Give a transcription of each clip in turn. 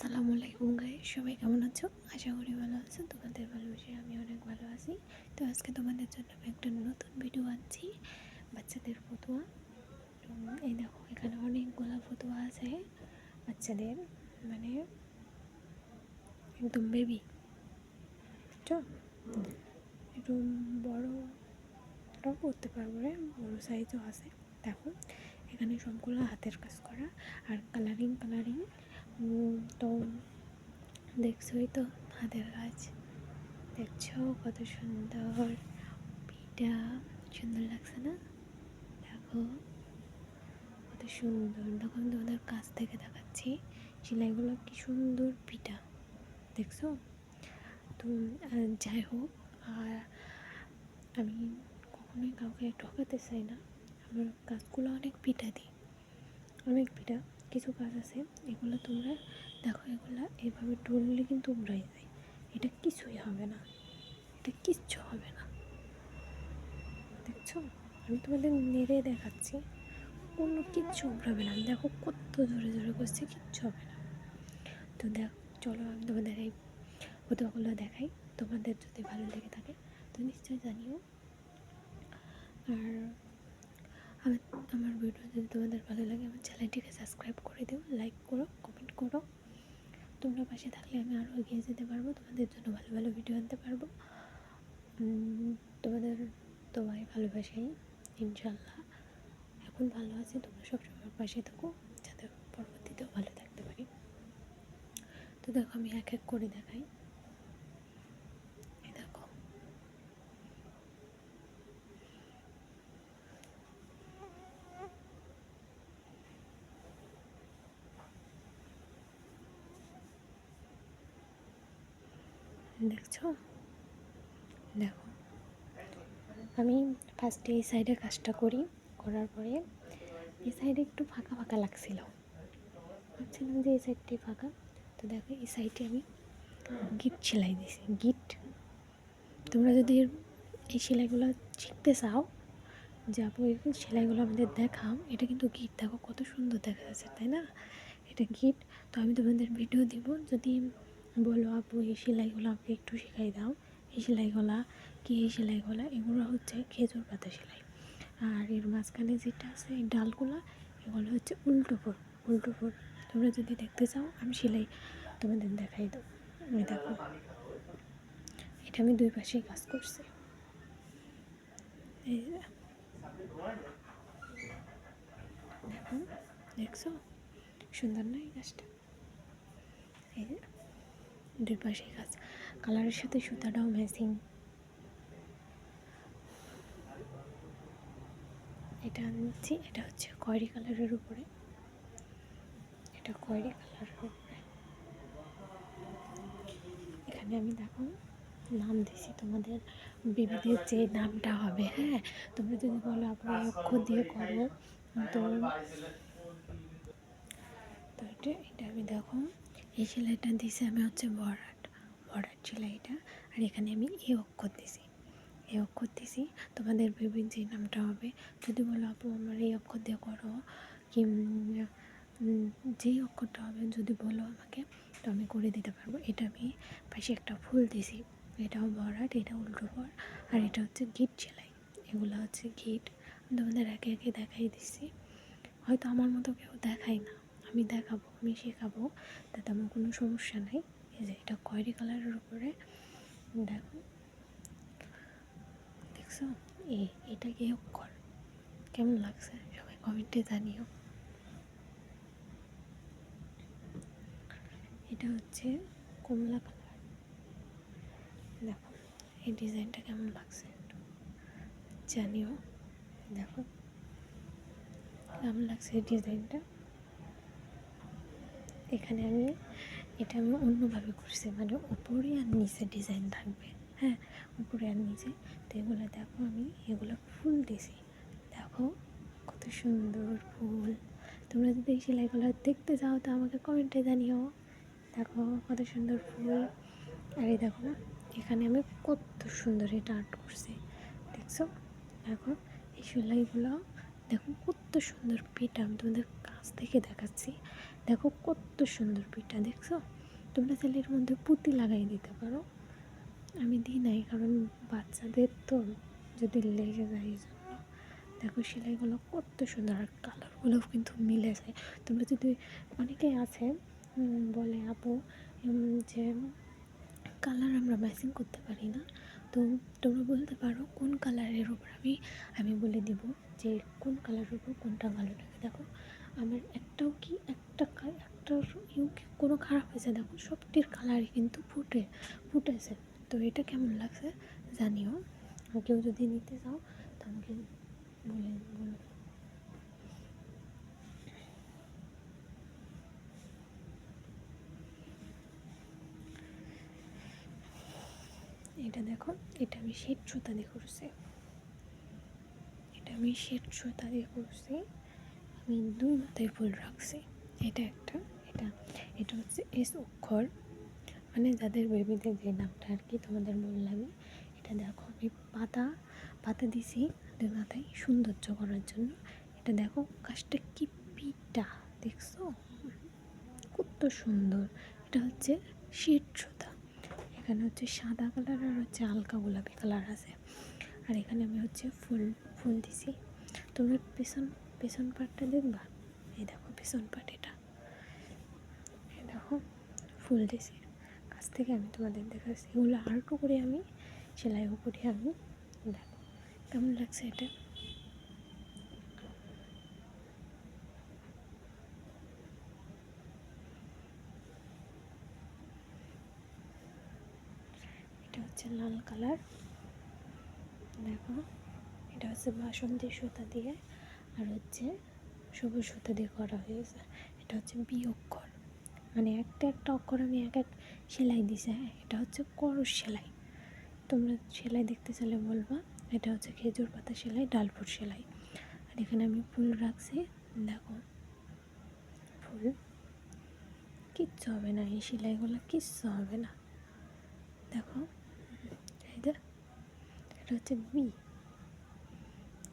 আসসালামু আলাইকুম গাই সবাই কেমন আছো? আশা করি ভালো আছো, তোমাদের ভালোবাসে আমি অনেক ভালো আছি। তো আজকে তোমাদের জন্য আমি একটা নতুন ভিডিও আনছি, বাচ্চাদের ফতুয়া। এই দেখো, এখানে অনেকগুলো ফতুয়া আছে, বাচ্চাদের মানে একদম বেবি বুঝছ একটু বড়টাও করতে পারব রে, বড়ো সাইজও আছে। দেখো, এখানে সবগুলো হাতের কাজ করা, আর কালারিং কালারিং তো দেখছোই তো হাতের কাজ। দেখছ কত সুন্দর পিঠা, সুন্দর লাগছে না? দেখো, কত সুন্দর। আমি তোমাদের কাছ থেকে দেখাচ্ছি সেলাইগুলো কি সুন্দর পিঠা। দেখছ? তো যাই হোক, আর আমি কখনোই কাউকে ঠকাতে চাই না। আমার কাজগুলো অনেক পিঠা দিই। অনেক পিঠা। কিছু কাজ আছে, এগুলো তোমরা দেখো, এগুলো এভাবে টুললে কিন্তু উড়াই যায়। এটা কিছুই হবে না। এটা কিচ্ছু হবে না। দেখছ? আমি তোমাদের নেড়ে দেখাচ্ছি। কোনো কিচ্ছু উড়াবে না। দেখো কত জোরে জোরে করছে, কিচ্ছু হবে না। তো দেখ, চলো আমি তোমাদের এই ফটোগুলো দেখাই। তোমাদের যদি ভালো লেগে থাকে, তো নিশ্চয়ই জানিও। আর আমার আমার ভিডিও যদি তোমাদের ভালো লাগে, আমার চ্যানেলটিকে সাবস্ক্রাইব করে দিও লাইক করো কমেন্ট করো। তোমরা পাশে থাকলে আমি আরও এগিয়ে যেতে পারব, তোমাদের জন্য ভালো ভালো ভিডিও আনতে পারব। তোমাদের তোমায় ভালোবাসাই ইনশাল্লাহ এখন ভালো আছে, তোমরা সবসময় পাশে থাকো, যাতে পরবর্তীতেও ভালো থাকতে পারি। তো দেখো, আমি এক এক করে দেখাই এই দেখো দেখছ? দেখো। আমি ফার্স্টে এই সাইডে কাজটা করি, করার পরে এই সাইডে একটু ফাঁকা ফাঁকা লাগছিল। ভাবছিলাম যে এই সাইডটি ফাঁকা। তো দেখো, এই সাইডে আমি গিট সেলাই দিয়েছি। গিট তোমরা যদি এই সেলাইগুলো শিখতে চাও, যে আপু, এই সেলাইগুলো আমাদের দেখাও। এটা কিন্তু গিট দেখো, কত সুন্দর দেখা যাচ্ছে, তাই না? এটা গিট তো আমি তোমাদের ভিডিও দিব। যদি বলো আপু, এই সেলাইগুলো আমাকে একটু শেখাই দাও। এই সেলাইগুলা কি? এই সেলাইগুলা এগুলো হচ্ছে খেজুর পাতা সেলাই আর এর মাঝখানে যেটা আছে, এই ডালগুলো, এগুলো হচ্ছে উল্টো ফোর উল্টো ফোর তোমরা যদি দেখতে চাও, আমি সেলাই তোমাদের দেখাই দাও। আমি দেখো। এটা আমি দুই পাশেই কাজ করছি। এই দেখো। দেখছ? সুন্দর না এই গাছটা? এই দুই পাশে গাছ। কালারের সাথে সুতাটাও ম্যাচিং এটা আনছি, এটা হচ্ছে খয়েরি কালারের উপরে। এটা খয়েরি কালারের উপরে। এখানে আমি দেখো, নাম দিছি তোমাদের। বেবিদের যে নামটা হবে হ্যাঁ? তোমরা যদি বলো আপনার অক্ষর দিয়ে করো। তো তো এটা এটা আমি দেখো। এই সেলাইটা দিছি আমি হচ্ছে বরাট বরাট সেলাইটা। আর এখানে আমি এ অক্ষর দিছি এ অক্ষর দিছি তোমাদের বেবির যে নামটা হবে। যদি বলো, আপু, আমার এই অক্ষর দিয়ে করো। কি যেই অক্ষরটা হবে, যদি বলো আমাকে, তো আমি করে দিতে পারব। এটা আমি পাশে একটা ফুল দিছি এটাও বরাট, এটা উল্টো বর আর এটা হচ্ছে গিট সেলাই। এগুলো হচ্ছে গিট। তোমাদের একে একে দেখাই দিচ্ছি। হয়তো আমার মতো কেউ দেখায় না। আমি দেখাবো, আমি শেখাবো, তাতে আমার কোনো সমস্যা নাই। এই যে এটা খয়েরি কালারের উপরে, দেখো। দেখছ? এ এটা কি অক্ষর কেমন লাগছে? সবাই কমেন্টে জানিও। এটা হচ্ছে কমলা কালার। দেখো, এই ডিজাইনটা কেমন লাগছে জানিও। দেখো, কেমন লাগছে এই ডিজাইনটা? এখানে আমি এটা আমি অন্যভাবে করছি। মানে উপরে আর নিচে ডিজাইন থাকবে। হ্যাঁ উপরে আর নিচে। তো এগুলো দেখো আমি, এগুলো ফুল দিছি। দেখো কত সুন্দর ফুল। তোমরা যদি এই সেলাইগুলো দেখতে চাও, তো আমাকে কমেন্টে জানিও। দেখো কত সুন্দর ফুল। আর এই দেখো এখানে আমি কত সুন্দর এটা আর্ট করছি। দেখছ? দেখো এই সেলাইগুলো, দেখো কত সুন্দর পেটা। আমি তোমাদের কাছ থেকে দেখাচ্ছি। দেখো কত সুন্দর পিঠা, দেখছ? তোমরা চাইলে এর মধ্যে পুঁতি লাগাই দিতে পারো। আমি দিই নাই, কারণ বাচ্চাদের তো যদি লেগে যায় এই জন্য। দেখো সেলাইগুলো কত সুন্দর, আর কালারগুলো কিন্তু মিলে যায়। তোমরা যদি অনেকেই আছে বলে, আপু যে কালার আমরা ম্যাচিং করতে পারি না, তো তোমরা বলতে পারো কোন কালারের উপর আমি আমি বলে দিব যে কোন কালারের উপর কোনটা ভালো লাগে। দেখো আমার একটাও কি একটা কা- একটার ইউ কি কোনো খারাপ হয়েছে দেখো সবটির কালারই কিন্তু ফুটে, ফুটেছে। তো এটা কেমন লাগছে জানিও। কেউ যদি নিতে চাও তো আমাকে বলে বলো। এটা দেখো, এটা আমি শেড সুতা দিয়ে করছি। এটা আমি শেড সুতা দিয়ে করছি। আমি দুই মাথায় ফুল রাখছি। এটা একটা। এটা। এটা হচ্ছে এস অক্ষর। মানে যাদের বেবিদের যে নামটা আর কি তোমাদের বললাম এটা দেখো আমি পাতা পাতা দিছি মাথায় সৌন্দর্য করার জন্য। এটা দেখো কাজটা কি পিটা, দেখছ? কত সুন্দর। এটা হচ্ছে শেড সুতা। এখানে হচ্ছে সাদা কালার আর হচ্ছে হালকা গোলাপি কালার আছে। আর এখানে আমি হচ্ছে ফুল ফুল দিছি। তোমরা পেছন পেছন পাটটা দেখবা? এই দেখো পেছন পাট এটা। ফুল দিছি। কাছ থেকে আমি তোমাদের দেখাচ্ছি। এগুলো আর্টও করে আমি সেলাইও করি আমি দেখো কেমন লাগছে এটা? এটা হচ্ছে লাল কালার। দেখো, এটা হচ্ছে বাসন্তী সুতা দিয়ে আর হচ্ছে সবুজ সুতা দিয়ে করা হয়েছে। এটা হচ্ছে বিয়োগ অক্ষর মানে একটা একটা অক্ষর আমি এক এক সেলাই দিছি এটা হচ্ছে করস সেলাই। তোমরা সেলাই দেখতে চাইলে বলবা, এটা হচ্ছে খেজুর পাতা সেলাই, ডালপুর সেলাই। আর এখানে আমি ফুল রাখছি, দেখো। ফুল। কিচ্ছু হবে না, এই সেলাইগুলো কিচ্ছু হবে না। দেখো, এই যে, এটা হচ্ছে বি।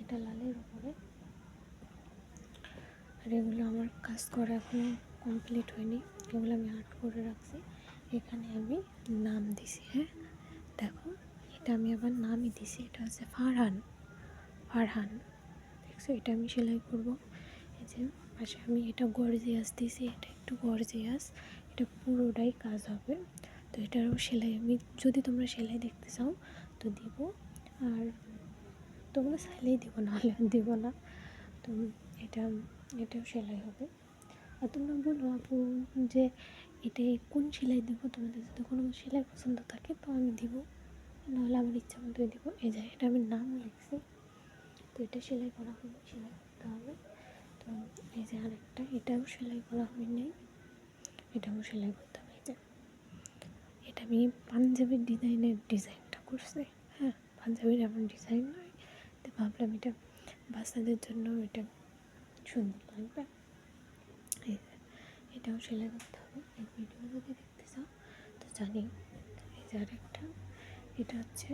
এটা লালের উপরে। আর এগুলো আমার কাজ করা এখনও কমপ্লিট হয়নি। এগুলো আমি আর্ট করে রাখছি। এখানে আমি নাম দিছি হ্যাঁ? দেখো, এটা আমি আবার নামই দিছি। এটা হচ্ছে ফারহান। ফারহান, দেখছ? এটা আমি সেলাই করব। এই যে, পাশে আমি এটা গর্জিয়াস দিছি। এটা একটু গর্জিয়াস। এটা পুরোটাই কাজ হবে। তো এটারও সেলাই আমি, যদি তোমরা সেলাই দেখতে চাও, তো দিব। আর তোমরা চাইলেই দিব, নাহলে আর দিব না। তো এটা, এটাও সেলাই হবে। আর তোমরা বলো আপু যে এটা কোন সেলাই দেবো? তোমাদের যদি কোনো সেলাই পছন্দ থাকে তো আমি দিব। নাহলে আমার ইচ্ছা মতোই দিব। এই যে, এটা আমি নাম লিখছি। তো এটা সেলাই করা হবে সেলাই করতে হবে। তো এই যে আরেকটা, এটাও সেলাই করা হয়নি। এটাও সেলাই করতে হবে, এই যে। এটা আমি পাঞ্জাবির ডিজাইনের ডিজাইনটা করছি। হ্যাঁ পাঞ্জাবির এমন ডিজাইন নয়। তো ভাবলাম এটা বাচ্চাদের জন্য এটা সুন্দর লাগবে। এটাও সেলাই করতে হবে। এই ভিডিও যদি দেখতে চাও, তো জানি এই যে আরেকটা, এটা হচ্ছে,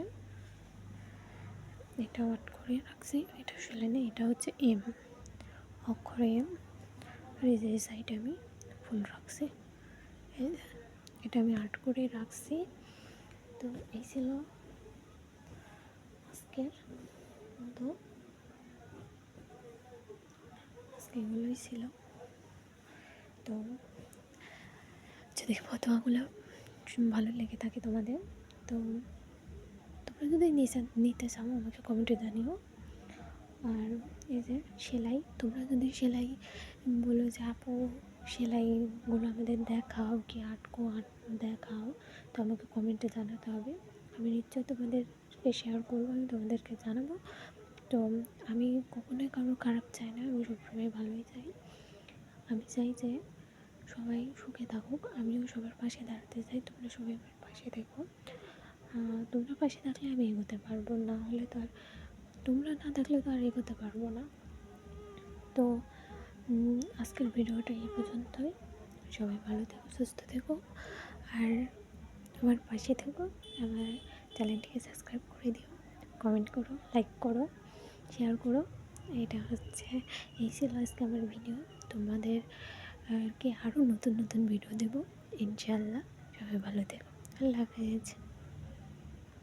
এটা আট করে রাখছি, এটা সেলাই নেই, এটা হচ্ছে এম, অক্ষর এম, আর এই যে এই সাইডে আমি ফুল রাখছি। এটা আমি আর্ট করে রাখছি। তো এই ছিল আজকের মতো। আজকে এগুলোই ছিল। তো যদি ফটোয়াগুলো ভালো লেগে থাকে তোমাদের। তো তোমরা যদি নিতে চাও, আমাকে কমেন্টে জানিও। আর এই যে সেলাই, তোমরা যদি সেলাই বলো যে, আপু, সেলাইগুলো আমাদের দেখাও কি, আটকো, আট দেখাও, তো আমাকে কমেন্টে জানাতে হবে। আমি নিশ্চয়ই তোমাদেরকে শেয়ার করব, আমি তোমাদেরকে জানাব। তো আমি কখনোই কারোর খারাপ চাই না, আমি সবসময় ভালোই চাই। আমি চাই যে সবাই সুখে থাকুক, আমিও সবার পাশে দাঁড়াতে চাই, তোমরা সবাই আমার পাশে দেখো তোমরা পাশে থাকলে আমি এগোতে পারব, না হলে তো আর তোমরা না থাকলে তো আর এগোতে পারব না। তো আজকের ভিডিওটা এই পর্যন্তই। সবাই ভালো থেকো, সুস্থ থেকো। আর আমার পাশে থেকো, আমার চ্যানেলটিকে সাবস্ক্রাইব করে দিও, কমেন্ট করো, লাইক করো, শেয়ার করো। এটা হচ্ছে, এই ছিল আজকে আমার ভিডিও। তোমাদের আর কি আরও নতুন নতুন ভিডিও দেবো ইনশাল্লাহ সবাই ভালো থেকো। আল্লাহ হাফেজ।